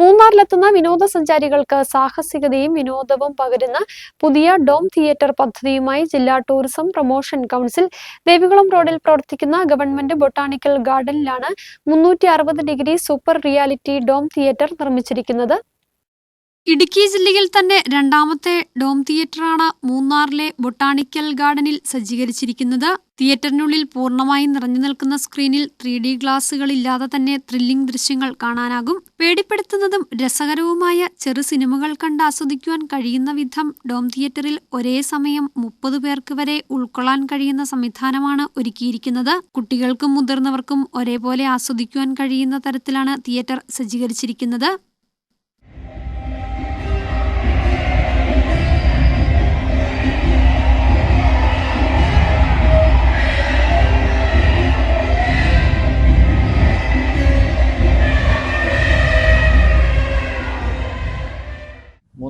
മൂന്നാറിലെത്തുന്ന വിനോദസഞ്ചാരികൾക്ക് സാഹസികതയും വിനോദവും പകരുന്ന പുതിയ ഡോം തിയേറ്റർ പദ്ധതിയുമായി ജില്ലാ ടൂറിസം പ്രൊമോഷൻ കൗൺസിൽ ദേവികുളം റോഡിൽ പ്രവർത്തിക്കുന്ന ഗവൺമെന്റ് ബൊട്ടാണിക്കൽ ഗാർഡനിലാണ് മുന്നൂറ്റി degree super reality dome theatre നിർമ്മിച്ചിരിക്കുന്നത്. ഇടുക്കി ജില്ലയിൽ തന്നെ രണ്ടാമത്തെ ഡോം തിയേറ്ററാണ് മൂന്നാറിലെ ബൊട്ടാണിക്കൽ ഗാർഡനിൽ സജ്ജീകരിച്ചിരിക്കുന്നത്. തിയേറ്ററിനുള്ളിൽ പൂർണമായി നിറഞ്ഞു നിൽക്കുന്ന സ്ക്രീനിൽ ത്രീ ഡി ഗ്ലാസുകളില്ലാതെ തന്നെ ത്രില്ലിംഗ് ദൃശ്യങ്ങൾ കാണാനാകും. പേടിപ്പെടുത്തുന്നതും രസകരവുമായ ചെറു സിനിമകൾ കണ്ട് ആസ്വദിക്കുവാൻ കഴിയുന്ന വിധം ഡോം തിയേറ്ററിൽ ഒരേ സമയം മുപ്പത് പേർക്ക് വരെ ഉൾക്കൊള്ളാൻ കഴിയുന്ന സംവിധാനമാണ് ഒരുക്കിയിരിക്കുന്നത്. കുട്ടികൾക്കും മുതിർന്നവർക്കും ഒരേപോലെ ആസ്വദിക്കുവാൻ കഴിയുന്ന തരത്തിലാണ് തിയേറ്റർ സജ്ജീകരിച്ചിരിക്കുന്നത്.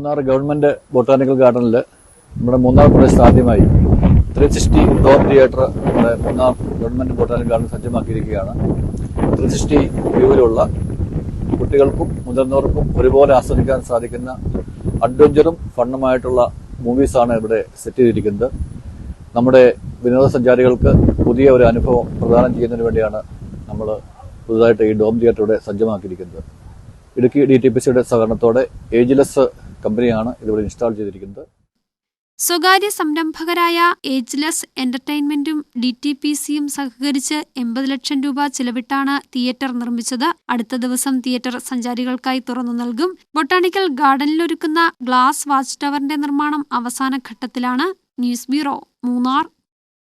മൂന്നാർ ഗവൺമെന്റ് ബൊട്ടാനിക്കൽ ഗാർഡനിൽ നമ്മുടെ മൂന്നാർ പ്രദേശത്ത് ആദ്യമായി ത്രീ സിക്സ്റ്റി ഡോർ തിയേറ്റർ നമ്മുടെ മൂന്നാർ ഗവൺമെന്റ് ബൊട്ടാനിക്കൽ ഗാർഡൻ സജ്ജമാക്കിയിരിക്കുകയാണ്. ത്രീ സിക്സ്റ്റി വ്യൂവിലുള്ള കുട്ടികൾക്കും മുതിർന്നവർക്കും ഒരുപോലെ ആസ്വദിക്കാൻ സാധിക്കുന്ന അഡ്വഞ്ചറും ഫണ്ണുമായിട്ടുള്ള മൂവീസാണ് ഇവിടെ സെറ്റ് ചെയ്തിരിക്കുന്നത്. നമ്മുടെ വിനോദസഞ്ചാരികൾക്ക് പുതിയ ഒരു അനുഭവം പ്രദാനം ചെയ്യുന്നതിന് വേണ്ടിയാണ് നമ്മൾ പുതുതായിട്ട് ഈ ഡോം തിയേറ്റർ സജ്ജമാക്കിയിരിക്കുന്നത്. ഇടുക്കി ഡി ടി പി സിയുടെ സഹകരണത്തോടെ ഏജിലസ് കമ്പനിയാണ് ഇതിവിടെ ഇൻസ്റ്റാൾ ചെയ്തിരിക്കുന്നത്. സ്വകാര്യ സംരംഭകരായ ഏജ്ലെസ് എന്റർടൈൻമെന്റും ഡി ടി പി സിയും സഹകരിച്ച് എൺപത് ലക്ഷം രൂപ ചിലവിട്ടാണ് തിയേറ്റർ നിർമ്മിച്ചത്. അടുത്ത ദിവസം തിയേറ്റർ സഞ്ചാരികൾക്കായി തുറന്നു നൽകും. ബൊട്ടാണിക്കൽ ഗാർഡനിലൊരുക്കുന്ന ഗ്ലാസ് വാച്ച് ടവറിന്റെ നിർമ്മാണം അവസാന ഘട്ടത്തിലാണ്. News bureau Munnar.